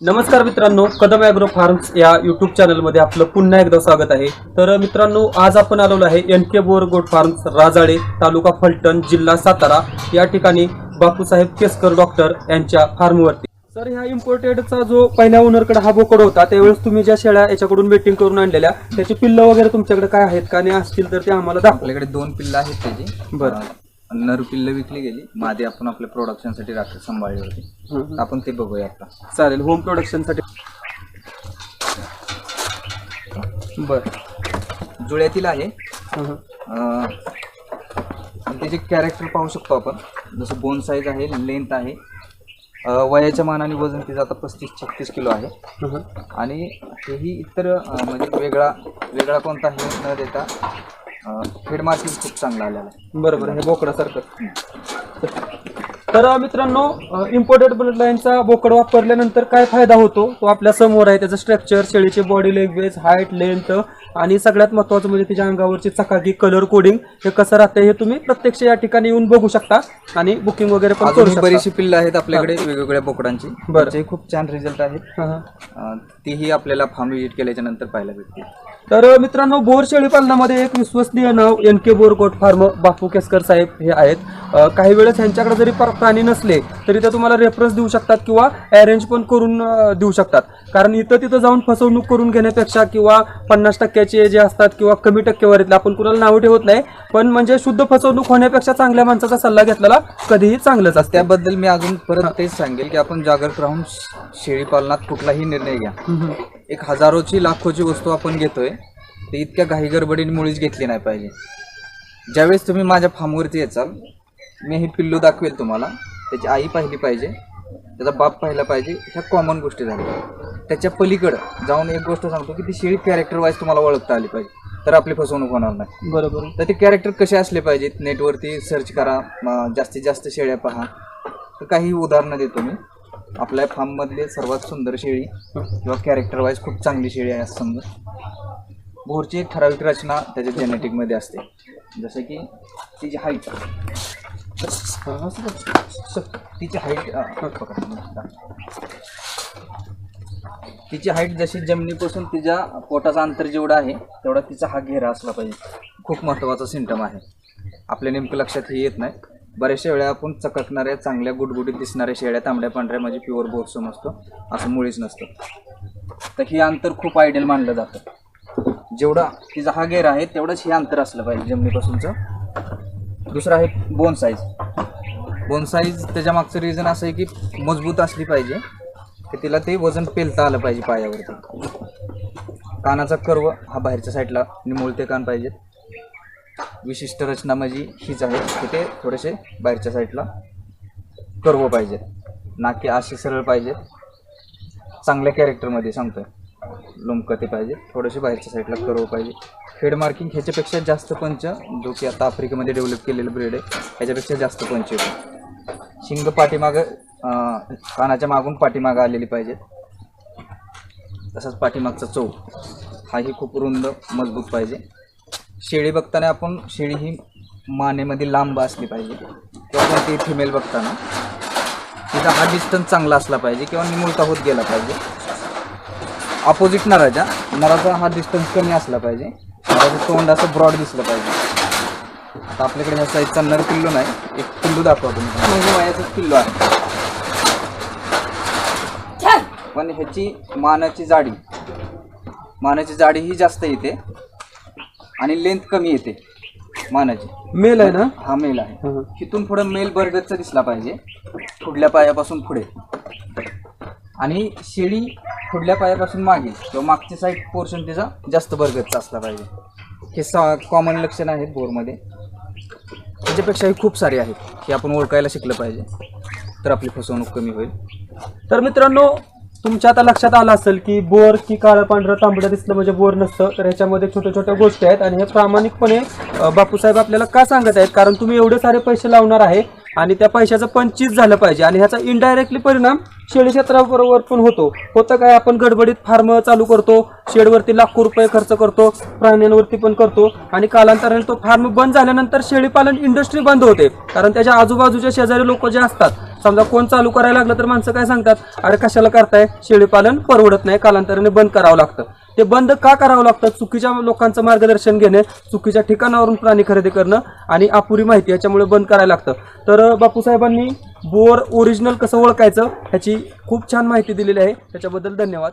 नमस्कार मित्रांनो Kadam agro farms या युट्यूब चॅनलमध्ये आपलं पुन्हा एकदा स्वागत आहे. तर मित्रांनो आज आपण आलेलो आहे N K Bor goat farms Rajale तालुका फलटण जिल्हा सातारा. या ठिकाणी बापूसाहेब केसकर डॉक्टर यांच्या फार्मवरती. सर ह्या इम्पोर्टेडचा जो पहिल्या ओनरकडे हा बोकड होता त्यावेळेस तुम्ही ज्या शेळ्या याच्याकडून वेटिंग करून आणलेल्या त्याची पिल्लं वगैरे तुमच्याकडे काय आहेत का? नाही असतील तर ते आम्हाला दाखवा. आपल्याकडे दोन पिल्लं आहेत त्याची. बरं. नर पिल्लं विकली गेली. मादी आपण आपल्या प्रोडक्शनसाठी राखली सांभाळली होती. आपण ते बघूया आता. चालेल होम प्रोडक्शनसाठी बर. जुळ्यातील आहे. त्याचे कॅरेक्टर पाहू शकतो आपण. जसं बोन साईज आहे लेंथ आहे. वयाच्या मानाने वजन तिचं आता पस्तीस छत्तीस किलो आहे. आणि हेही इतर म्हणजे वेगळा वेगळा कोणता हे न देता हेड मार्किंग खूप चांगला आलेला आहे. बरोबर हे बोकडासारखं. तर मित्रांनो इम्पोर्टेड ब्लड लाईनचा बोकड वापरल्यानंतर काय फायदा होतो? तो आपल्यासमोर आहे त्याचं स्ट्रक्चर शेळीचे बॉडी लँग्वेज हाईट लेंथ आणि सगळ्यात महत्त्वाचं म्हणजे त्याच्या अंगावरची चकाकी कलर कोडिंग हे कसं राहतं हे तुम्ही प्रत्यक्ष या ठिकाणी येऊन बघू शकता आणि बुकिंग वगैरे पण करू अजूनही शकता. बरीचशी पिल्लं आहेत आपल्याकडे वेगवेगळ्या बोकडांची. बरं. खूप छान रिझल्ट आहेत. हं, हं. अं, तीही आपल्याला फार्म विजिट केल्याच्यानंतर पाहायला भेटते तर मित्रांनो बोर शेळी पालनामध्ये एक विश्वसनीय नाव N K Bor goat farm Bapu Keskar साहेब हे आहेत. काही वेळेस यांच्याकडे जरी प्रा- प्राणी नसले तरी ते तुम्हाला रेफरन्स देऊ शकतात किंवा अरेंज पण करून देऊ शकतात. कारण इथं तिथं जाऊन फसवणूक करून घेण्यापेक्षा किंवा पन्नास टक्क्याचे जे असतात किंवा कमी टक्केवारीतले आपण कुणाला नाव ठेवत नाही पण म्हणजे शुद्ध फसवणूक होण्यापेक्षा चांगल्या माणसाचा सल्ला घेतलेला कधीही चांगलंच असतं. त्याबद्दल मी अजून परत तेच सांगेल की आपण जागरूक राहून शेळी पालनात कुठलाही निर्णय घ्या. एक हजारोची लाखोची वस्तू आपण घेतोय ते इतक्या घाई गडबडीने मुळीच घेतली नाही पाहिजे. ज्यावेळेस तुम्ही माझ्या फार्मवरती याचाल मी ही पिल्लू दाखवेल तुम्हाला. त्याची आई पाहिली पाहिजे त्याचा बाप पाहिला पाहिजे ह्या कॉमन गोष्टी झाल्या. त्याच्या पलीकडं जाऊन एक गोष्ट सांगतो की ती शेळी कॅरेक्टर वाईज तुम्हाला ओळखता आली पाहिजे. तर आपली फसवणूक होणार नाही. बरोबर तर ते कॅरेक्टर कसे असले पाहिजेत? नेटवरती सर्च करा जास्तीत जास्त शेळ्या पहा. तर काही उदाहरणं देतो मी. आपल्या फार्ममधली सर्वात सुंदर शेळी किंवा कॅरेक्टर वाईज खूप चांगली शेळी आहे असं समजा. बोरची एक ठराविक रचना त्याच्या जेनेटिकमध्ये असते. जसं की तिची हाईट तिची हाईट तिची हाईट जशी जमिनीपासून तिच्या पोटाचं अंतर जेवढं आहे तेवढा तिचा हा घेरा असला पाहिजे. खूप महत्त्वाचा सिमटम आहे. आपल्या नेमकं लक्षात हे येत नाही. बऱ्याचशा वेळा आपण चककणाऱ्या चांगल्या गुटगुटीत दिसणाऱ्या शेळ्या तांबड्या पांढऱ्या म्हणजे प्युअर बोर समजतो असं मुळीच नसतं. तर हे अंतर खूप आयडियल मानलं जातं. जेवढा तिचा हा गेर आहे तेवढंच हे अंतर असलं पाहिजे जमिनीपासूनचं. दुसरं आहे बोन साईज बोन साईज त्याच्या मागचं रिझन असं आहे की मजबूत असली पाहिजे की तिला ते वजन पेलता आलं पाहिजे पायावरती. कानाचा कर्व हा बाहेरच्या साईडला निमुळते कान पाहिजेत. विशिष्ट रचना माझी हीच आहे. की ते थोडेसे बाहेरच्या साईडला कर्व पाहिजेत. नाके असे सरळ पाहिजेत. चांगल्या कॅरेक्टरमध्ये सांगतोय. लोमकं ते पाहिजे थोडेसे बाहेरच्या साईडला कर्व पाहिजे हेड मार्किंग ह्याच्यापेक्षा जास्त पंच जो की आता आफ्रिकेमध्ये डेव्हलप केलेलं ब्रेड आहे ह्याच्यापेक्षा जास्त पंच येतो. शिंग पाठीमागं कानाच्या मागून पाठीमागं आलेली पाहिजेत. तसंच पाठीमागचा चौक. हाही खूप रुंद मजबूत पाहिजे. शेळी बघताना आपण शेळी ही मानेमध्ये लांब असली पाहिजे. किंवा ती फिमेल बघताना. तिचा हा डिस्टन्स चांगला असला पाहिजे किंवा निमुळता होत गेला पाहिजे. ऑपोजिट नराच्या नराचा हा डिस्टन्स कमी असला पाहिजे. नराचं तोंड असं ब्रॉड दिसलं पाहिजे. आता आपल्याकडे ह्या साईजचा नर किल्लो नाही. एक किल्लो दाखवतो मी तुम्हाला. म्हणजे आहे. पण ह्याची मानाची जाडी. मानाची जाडी ही जास्त येते. आणि लेंथ कमी येते. मानाची. मेल आहे ना? हा मेल आहे. हं. तिथून पुढे मेल बर्गरचा दिसला पाहिजे. पुढल्या पायापासून पुढे. आणि शेळी पुढल्या पायापासून मागे किंवा मागची साईड पोर्शन तिचा जास्त बर्गरचा असला पाहिजे. हे सा कॉमन लक्षण आहेत बोरमध्ये. त्याच्यापेक्षाही खूप सारे आहेत हे आपण ओळखायला शिकलं पाहिजे. तर आपली फसवणूक कमी होईल. तर मित्रांनो तुमच्या आता लक्षात आलं असेल की बोर की काळं पांढरं तांबडं दिसलं म्हणजे बोर नसतं तर ह्याच्यामध्ये छोट्या छोट्या गोष्टी आहेत आणि हे प्रामाणिकपणे बापूसाहेब आपल्याला का सांगत आहेत? कारण तुम्ही एवढे सारे पैसे लावणार आहे आणि त्या पैशाचं पंचवीस झालं पाहिजे आणि ह्याचा इनडायरेक्टली परिणाम शेळी क्षेत्राबरोबर पण होतो. होतं काय? आपण गडबडीत फार्म चालू करतो शेडवरती लाखो रुपये खर्च करतो प्राण्यांवरती पण करतो आणि कालांतराने तो फार्म बंद झाल्यानंतर शेळीपालन इंडस्ट्री बंद होते. कारण त्याच्या आजूबाजूच्या शेजारी लोक जे असतात समजा कोण चालू करायला लागलं तर माणसं काय सांगतात? अरे कशाला करताय? शेळीपालन परवडत नाही कालांतराने बंद करावं लागतं. ते बंद का करावं लागतं? चुकीच्या लोकांचं मार्गदर्शन घेणे चुकीच्या ठिकाणावरून प्राणी खरेदी करणं आणि अपुरी माहिती याच्यामुळे बंद करायला लागतं. तर बापूसाहेबांनी बोर ओरिजिनल कसं ओळखायचं ह्याची खूप छान माहिती दिलेली आहे. त्याच्याबद्दल धन्यवाद.